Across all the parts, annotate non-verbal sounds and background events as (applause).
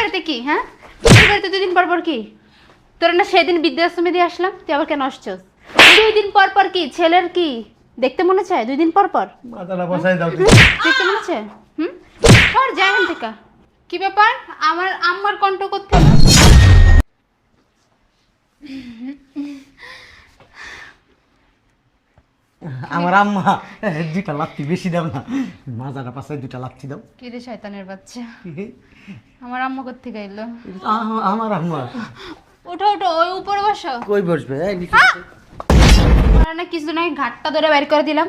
বাড়িতে কি হ্যাঁ? তোর বাড়িতে দুদিন পর পর কি? তোরা না সেদিন বৃদ্ধাশ্রমে দিয়ে আসলাম তুই আবার কেন আসছস? দুই দিন পর পর কি ছেলের কি? দেখতে মনে চায়? দুই দিন পর পর? মাথাটা বসাই দাও দেখতে মনে চায়? হুম? সর যায় এখান থেকে। কি ব্যাপার? আমার আম্মার কণ্ঠ করতে আমার আম্মা দুইটা লাত্তি বেশি দাও না। মাজাটা পাশে দুইটা লাত্তি দাও। কি রে শয়তানের বাচ্চা? আমার আম্মা করতে গাইলো আ- আমার আম্মা। ওঠো ওঠো ওই উপরে বসো। কই বসবে? এই নিচে বসো। না কিছু নাই ঘাটটা ধরে বের করে দিলাম।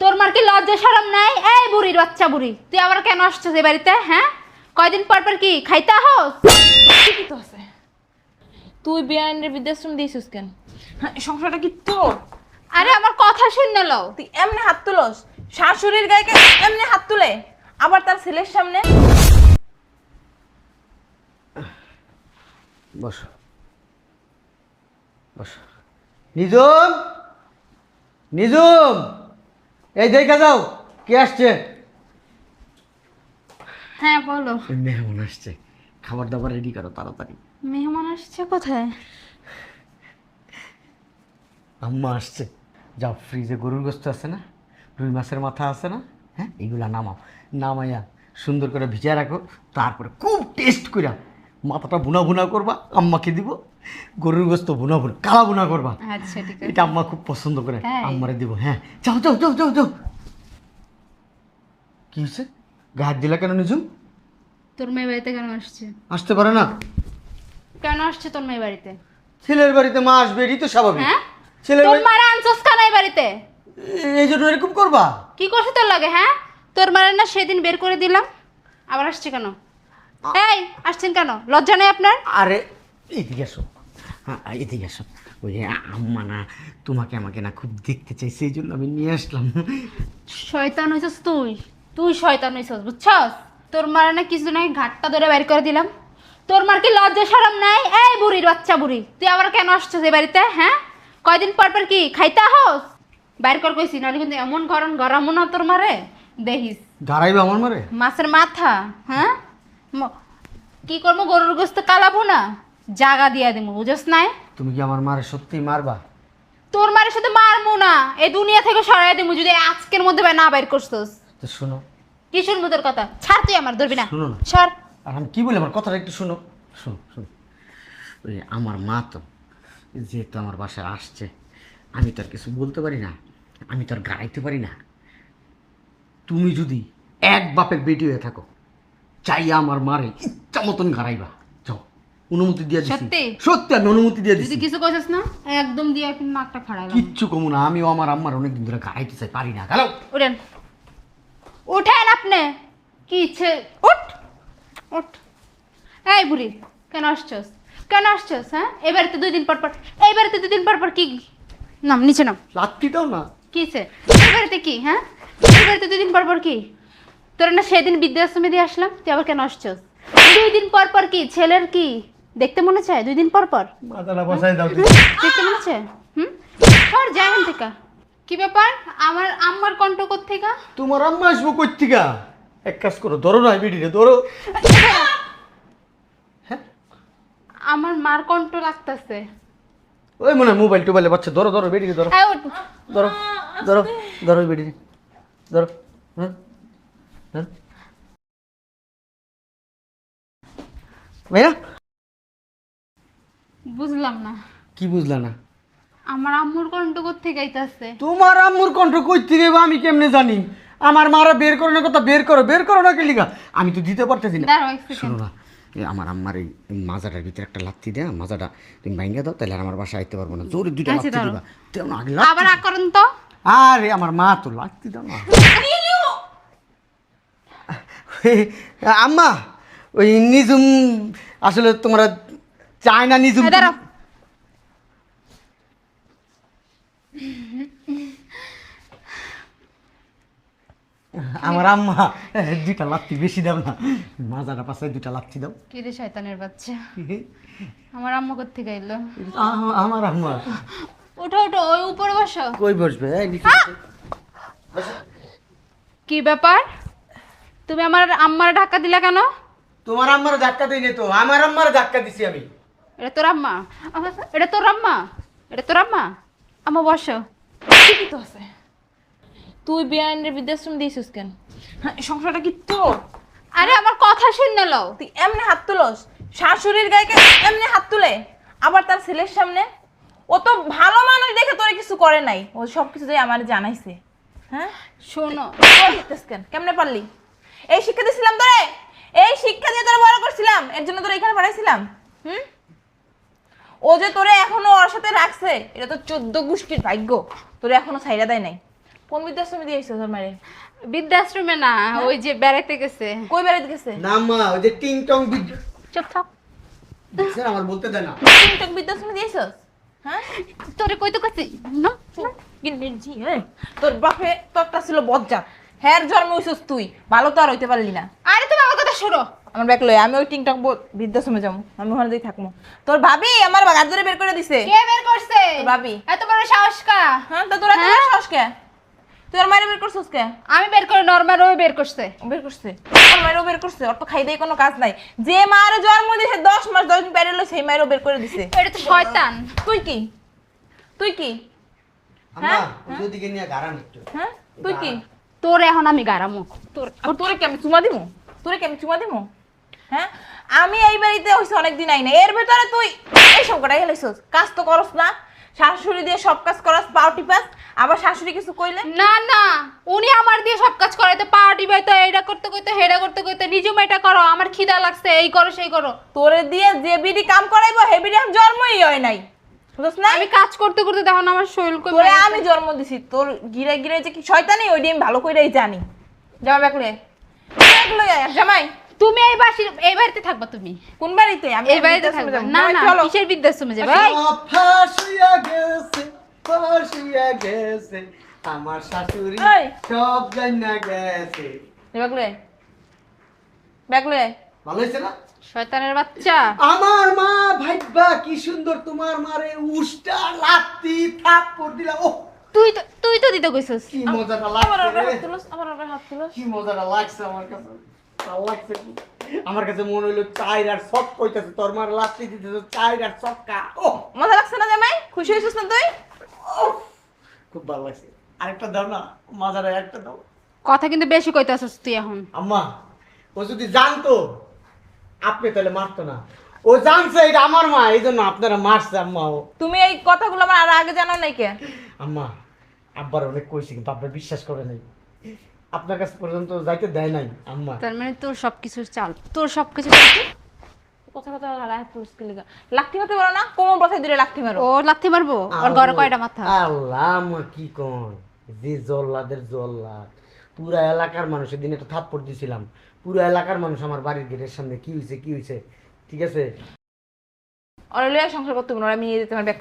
তোর মার কি লজ্জা সরম নাই? এই বুড়ির বাচ্চা বুড়ি তুই আবার কেন আসছিস এই বাড়িতে হ্যাঁ? কয়দিন পর পর কি খাইতে হোস ঠিকই তো আছে। তুই বিয়ানের বৃদ্ধাশ্রম দিয়েছিস কেন? হ্যাঁ সংসারটা কি তোর? আরে আমার কথা শুনে লও। তুই এমনি হাত তুলস। শাশুড়ির গায়ে এমনি হাত তুলে? আবার তার ছেলের সামনে? বসো। বসো। নিজম নিজম এই দেখা যাও কে আসছে? হ্যাঁ বলো। মেহমান আসছে। খাবার দাবার রেডি করো তাড়াতাড়ি। মেহমান আসছে কোথায়? আম্মা আসছে। যাও ফ্রিজে গরুর গোস্ত আছে না? রুই মাছের মাথা আছে না? হ্যাঁ এইগুলা নামাও। নামাইয়া সুন্দর করে ভিজিয়ে রাখো তারপরে খুব টেস্ট কইরা মাথাটা বুনা বুনা করবা আম্মাকে দিব গরুর গোস্ত বুনা বুনা কালা বুনা করবা। আচ্ছা ঠিক আছে। এটা আম্মা খুব পছন্দ করে? আম্মারে দিব হ্যাঁ। যাও যাও যাও যাও যাও। কি হয়েছে গা হাত দিলা কেন নিজুম তোর মেয়ে বাড়িতে কেন আসছে? আসতে পারে না। কেন আসছে তোর মেয়ে বাড়িতে? ছেলের বাড়িতে মা আসবে এটাই তো স্বাভাবিক। হ্যাঁ? ছেলের তোর মারা আনছস কেন এই বাড়িতে? এই জন্য এরকম করবা? কি করছে তোর লাগে হ্যাঁ? তোর মারা না সেদিন বের করে দিলাম। আবার আসছে কেন? এই আসছেন কেন? লজ্জা নেই আপনার? আরে এদিকে আসো হ্যাঁ এদিকে আসো ওই আম্মা না তোমাকে আমাকে না খুব দেখতে চাই সেই জন্য আমি নিয়ে আসলাম। শয়তান হইছস তুই। তুই শয়তান হইছস বুঝছস? তোর মারা না কিছু নাই ঘাটটা ধরে বের করে দিলাম। তোর মার কি লজ্জা সরম নাই? এই বুড়ির বাচ্চা বুড়ি তুই আবার কেন আসছিস এই বাড়িতে হ্যাঁ? কয়দিন পর পর কি খাইতে হোস বাইর কর কইছি নাহলে কিন্তু এমন গরম গরমও না তোর মারে। দেখিস। গাড়াইবে আমার মারে? মাছের মাথা হ্যাঁ? ম- কি করব গরুর গোস্ত কালাবো না? জাগা দিয়া দিমু বুঝস নাই? তুমি কি আমার মারে সত্যি মারবা? তোর মারের সাথে মারমু না এই দুনিয়া থেকে সরাই দিমু যদি আজকের মধ্যে না বাইর করছস। তো শোনো। কি শুনব তোর কথা? ছাড় তুই আমার ধরবি না। শোনো না। সর। আর আমি কি বলি আমার কথাটা একটু শোনো। শোনো শোনো। ওই আমার মা তো যেহেতু আমার বাসায় আসছে আমি তো আর কিছু বলতে পারি না আমি তো আর গাড়াইতে পারি না। তুমি যদি এক বাপের বেটি হয়ে থাকো চাই আমার মারে ইচ্ছা মতন গাড়াইবা। যাও অনুমতি দিয়ে দিছি। সত্যি? সত্যি আমি অনুমতি দিয়ে যদি কিছু কইছিস না? একদম দিয়া কিন্তু নাকটা কিচ্ছু কমু না আমিও আমার আম্মার অনেকদিন ধরে গাড়াইতে চাই পারি না। গেল উঠেন। উঠেন আপনি। কি ইচ্ছে? উঠ। উঠ। এই বুড়ি কেন আসছস? কেন আসছস হ্যাঁ? এবারে তো দুই দিন পর পর এইবারে তো দুই দিন পর পর কি? নাম নিচে নাম। লাত্তিটাও না? কিছে এবারেতে কি হ্যাঁ? এবারেতে দুই দিন পর পর কি? তোরা না সেদিন বৃদ্ধাশ্রমে দিয়ে আসলাম তুই আবার কেন আসছস? দুই দিন পর পর কি ছেলের কি? দেখতে মনে চায়? দুই দিন পর পর? মাথাটা বসাই দাও তুই দেখতে মনে চায়? হুম? সর যায় এখান থেকে। কি ব্যাপার? আমার আম্মার কণ্ঠ থেকে তোমার আম্মা আসব কই থেকে এক কাজ করো ধরো না বেটিরে ধরো। হ্যাঁ আমার মার কণ্ঠ লাগতেছে। ওই মনে মোবাইল টোবাইলে বাচ্চা ধরো ধরো বেটিরে ধরো। ওঠ ধরো ধরো ধরো বেটিরে ধরো হ্যাঁ হ্যাঁ বুঝলাম না। কি বুঝলা না? আমার আম্মুর কণ্ঠ থেকে আইতাছে? তোমার আম্মুর কণ্ঠ কই থেকে বা আমি কেমনে জানি? আমার মারা বের করো না কথা বের করো বের করো না কি লিগা আমি তো দিতে পারতেছি না। দাঁড়াও এক শোনো না। আমার আম্মার এই মাজাটার ভিতরে একটা লাত্তি দেয়া মাজাটা তুমি ভাঙ্গা দাও তাহলে আর আমার বাসায় আইতে পারব না। জোরে দুইটা আচ্ছা, লাত্তি। দিবা। তেমন আগে আবার আকরণ তো। আরে আমার মা তো লাত্তি দাও না। আম্মা ওই নিজুম আসলে তোমরা চায় না নিজুম (laughs) আমার আম্মা (laughs) দুইটা লাত্তি বেশি দাও না। মাজাটা পাশে দুইটা লাত্তি দাও। কি রে শয়তানের বাচ্চা? আমার আম্মু থেকে এলো আমার আম্মা। ওঠো ওঠো ওই উপরে বসো। কই বসবে? এই নিচে কি ব্যাপার? তুমি আমার আম্মার ধাক্কা দিলা কেন? তোমার আম্মার ধাক্কা দিই নি তো আমার আম্মার ধাক্কা দিছি আমি। এটা তোর আম্মা। আম্মা, এটা তোর আম্মা। এটা তোর আম্মা। আম্মা বসো। ঠিকই তো আছে। তুই বিয়ানের বৃদ্ধাশ্রম দিয়েছিস কেন? হ্যাঁ সংসারটা কি তোর? আরে আমার কথা শুনে লও। তুই এমনি হাত তুলস। শাশুড়ির গায়ে এমনি হাত তুলে? আবার তার ছেলের সামনে? ও তো ভালো মানুষ দেখে তোরে কিছু করে নাই। ও সব কিছু দিয়ে আমার জানাইছে। হ্যাঁ? শোনো। কেন? কেমনে পারলি? এই শিক্ষা দিছিলাম তোরে। এই শিক্ষা দিয়ে তোরে বড় করছিলাম। এর জন্য তোরে এখানে পাঠাইছিলাম। হুম? ও যে তোরে এখনও ওর সাথে রাখছে এটা তো চোদ্দ গোষ্ঠীর ভাগ্য। তোরে এখনও ছাইরা দেয় নাই। কোন বৃদ্ধাশ্রমে দিয়েছিস তোর মারে বৃদ্ধাশ্রমে না ওই যে বেড়াইতে গেছে। কই বেড়াতে গেছে? না মা ওই যে টিং টং বিদ্যুৎ চুপ থাক। দেখছেন আমার বলতে দেয় না। তিনটক বৃদ্ধাশ্রমে দিয়েছিস হ্যাঁ? তোরে কই তো কাছে না ঝি, এই, তোর বাপে তোরটা ছিল বজ্জা। হ্যার জন্ম হইছিস তুই ভালো তো আর হইতে পারলি না। আরে তুমি আমার কথা শোনো। আমার ব্যাগ লই আমি ওই টিংটক বৃদ্ধাশ্রমে যাব। আমি ওখানে দিয়ে থাকব। তোর ভাবি আমার গাছ ধরে বের করে দিছে। কে বের করছে? তোর ভাবি। এত বড় সাহস কা? হ্যাঁ তো তোরা হ্যাঁ? সাহস কে? তুই ওর মায়ের বের করছিস কে? আমি বের করে নরমাল ওই বের করছে। বের করছে? ওর মায়েরও বের করছে ওর তো খাই দেয় কোনো কাজ নাই। যে মায়ের জন্ম দিয়েছে দশ মাস দশ দিন পেরে সেই মায়েরও বের করে দিছে। এটা তো শয়তান। তুই কি? তুই কি? আম্মা ওই ওদিকে নিয়ে গারান একটু। হ্যাঁ? তুই কি? তোর এখন আমি গারামো তোর তোরে কি আমি চুমা দিমু? তোরে কি আমি চুমা দিমু? হ্যাঁ? আমি এই বাড়িতে হইছে অনেকদিন আই না এর ভেতরে তুই এই সব কটাই কাজ তো করস না। শাশুড়ি দিয়ে সব কাজ করাস পাও টিপাস। আবার শাশুড়ি কিছু কইলে? না না উনি আমার দিয়ে সব কাজ করাইতে পার্টি বাইতো এইটা করতে কইতে হেডা করতে কইতে নিজুম এটা করো আমার খিদা লাগছে এই করো সেই করো। তোরে দিয়ে যে বিডি কাম করাইবো হে বিডি আমার জন্মই হয় নাই। বুঝছ না আমি কাজ করতে করতে দেখো আমার শরীর কই তোরে আমি জন্ম দিছি তোর গিরে গিরে যে কি শয়তানি ওই আমি ভালো কইরাই জানি। জামা ব্যাকলে ব্যাকলে জামাই তুমি এই বাসি এই বাড়িতে থাকবা তুমি। কোন বাড়িতে? আমি এই বাড়িতে থাকবা। না না চলো। কিসের বৃদ্ধাশ্রমে যাবে ভাই। ফাঁস হইয়া গেছে ফাঁস হইয়া গেছে আমার শাশুড়ি সব জানা গেছে। ব্যাকলে ব্যাকলে ভালো হয়েছে না? শয়তানের বাচ্চা। আমার মা ভাইবা কি সুন্দর তোমার মারে উষ্টা লাতি লাত্তি থাপ্পড় দিলা। ও তুই তো তুই তো দিতে কইছস। কি মজাটা লাগছে হাত রে। তুলস আবার হাত তুলস। কি মজাটা লাগছে আমার কাছে। ভালো লাগছে আমার কাছে মনে হইল চাইর আর সব কইতাছে তোর মার লাত্তি দিতেছে চাইর আর সক্কা ও মজা লাগছে না জামাই? খুশি হয়েছিস না তুই? খুব ভালো লাগছে। আরেকটা দাও না মজাটা একটা দাও। কথা কিন্তু বেশি কইতাছস তুই এখন। আম্মা ও যদি জানতো আপনি তাহলে মারতো না। ও জানছে এটা আমার মা এই জন্য আপনারা মারছে আম্মা ও। তুমি এই কথাগুলো আমার আর আগে জানো নাই কে? আম্মা আব্বার অনেক কইছি কিন্তু আপনার বিশ্বাস করে নাই। আপনার কাছে পর্যন্ত যাইতে দেয় নাই আম্মা। তার মানে তোর সবকিছু চাল। তোর সবকিছু কথা কথা মারতে পারো না? কোমর বসাই দিলে মারো। ও লাথি মারবো? ওর ঘরে কয়টা মাথা? আল্লাহ আম্মা কি কোন যে জল্লাদের জল্লাদ। পুরা এলাকার মানুষের দিন একটা থাপ্পড় দিছিলাম। পুরো এলাকার মানুষ আমার বাড়ির গেটের সামনে কি হয়েছে কি হয়েছে ঠিক আছে? ওরা সংসার করতে পারো আমি নিয়ে যেতে আমার ব্যাগ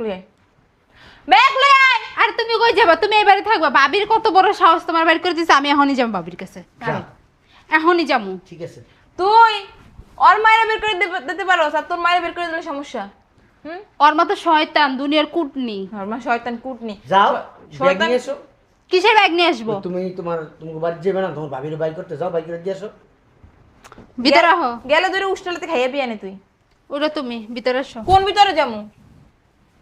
ব্যাগ লইয়া আর তুমি কই যাবা? তুমি এই বাড়ি থাকবা। বাবির কত বড় সাহস তোমার বাড়ি করে দিছে আমি এখনই যাব বাবির কাছে। যা, এখনই যাব ঠিক আছে। তুই ওর মায়েরা বের করে দিতে- দিতে পারো আর তোর মায়েরা বের করে দিলে সমস্যা? হুম? ওর মতো শয়তান দুনিয়ার কুটনি। ওর মা শয়তান কুটনি। যাও ব্যাগ শয়তান নিয়ে এসো। কিসের ব্যাগ নিয়ে আসব? তুমি তোমার তোমার বাড়ি যাবে না তোমার ভাবির বাই করতে যাও বাই করে দিয়ে আসো। ভিতরে আহো গেলে ধরে উষ্টালাতে খাইয়ে পিয়ানে তুই। ওটা তুমি ভিতরে আসো। কোন ভিতরে যামু?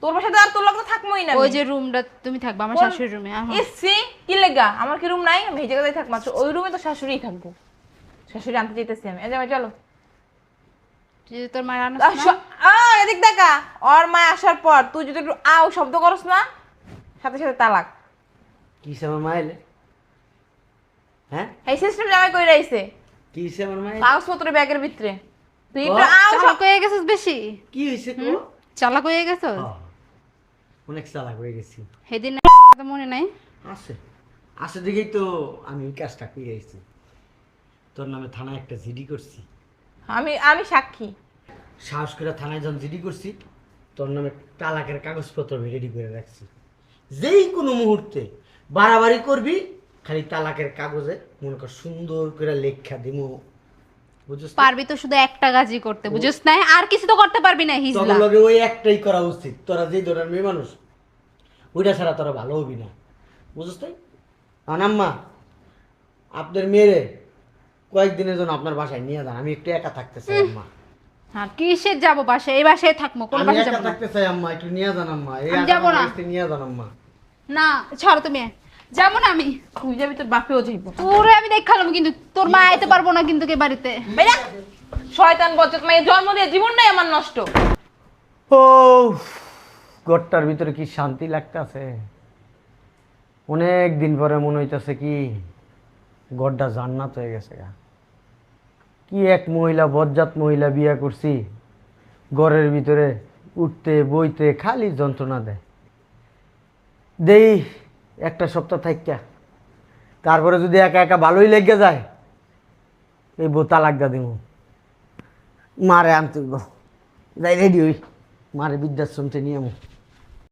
তোর বাসায় আর তোর লগে থাকবোই না ওই যে রুমটা তুমি থাকবা আমার শাশুড়ির রুমে এসছি কি লেগা? আমার কি রুম নাই? আমি এই জায়গায় থাক মাত্র ওই রুমে তো শাশুড়িই থাকব। শাশুড়ি আনতে যেতেছি আমি। এই জামাই চলো। তোর মায়ের আনাস আহ, না? শ- আহ, এদিক দেখা। ওর মা আসার পর তুই যদি একটু আও শব্দ করস না সাথে সাথে তালাক। কি হইছে আমার মাইলে হ্যাঁ? এই সিস্টেম জামাই কই রাইছে কি হইছে আমার মাইলে কাগজপত্র ব্যাগের ভিতরে। তুই একটু আও চালাক হয়ে গেছিস বেশি? কি হয়েছে চালাক হয়ে গেছিস? অনেক চালাক হয়ে গেছি সেদিন তো মনে নাই। আছে। আছে দেখেই তো আমি ওই কাজটা করে এসেছি তোর নামে থানায় একটা জিডি করছি। আমি আমি সাক্ষী। সাহস করে থানায় যখন জিডি করছি তোর নামে তালাকের কাগজপত্র আমি রেডি করে রাখছি। যেই কোনো মুহূর্তে বাড়াবাড়ি করবি খালি তালাকের কাগজে মনে কর সুন্দর করে লেখা দিমু? পারবি তো শুধু একটা করতে না? আর কিছু তো করতে পারবি না হিজলা। তোর লগে ওই একটাই করা উচিত তোরা ধরনের মেয়ে মানুষ ওইটা ছাড়া তোরা ভালো হবি না। বুঝছিস তাই আনাম্মা আপনার মেয়েরে কয়েকদিনের জন্য আপনার বাসায় নিয়ে যান আমি একটু একা থাকতে চাই আম্মা। হ্যাঁ কিসের যাব বাসায়? এই বাসায় থাকব কোনো বাসায় যাব থাকতে চাই আম্মা একটু নিয়ে যান আম্মা। এই যাব না। নিয়ে যান আম্মা। না ছাড়ো তুমি। যাব না আমি। তুই যাবি তোর বাপেও যাইব। তোরে আমি দেখালাম কিন্তু তোর মা আইতে পারব না কিন্তু কে বাড়িতে। বেরা শয়তান বচ্চত মাইয়ে জন্ম দিয়ে জীবনটাই আমার নষ্ট। ও ঘরটার ভিতরে কি শান্তি লাগতেছে? অনেক দিন পরে মনে হইতেছে কি ঘরটা জান্নাত হয়ে গেছে গা। কি এক মহিলা বজ্জাত মহিলা বিয়া করছি ঘরের ভিতরে উঠতে বইতে খালি যন্ত্রণা দেয়। দেই একটা সপ্তাহ থাইকা তারপরে যদি একা একা ভালোই লেগে যায়, এই বোতা লাগা দিব মারে আনতে যাই রেডি হই। মারে বৃদ্ধাশ্রম থেকে নিয়ে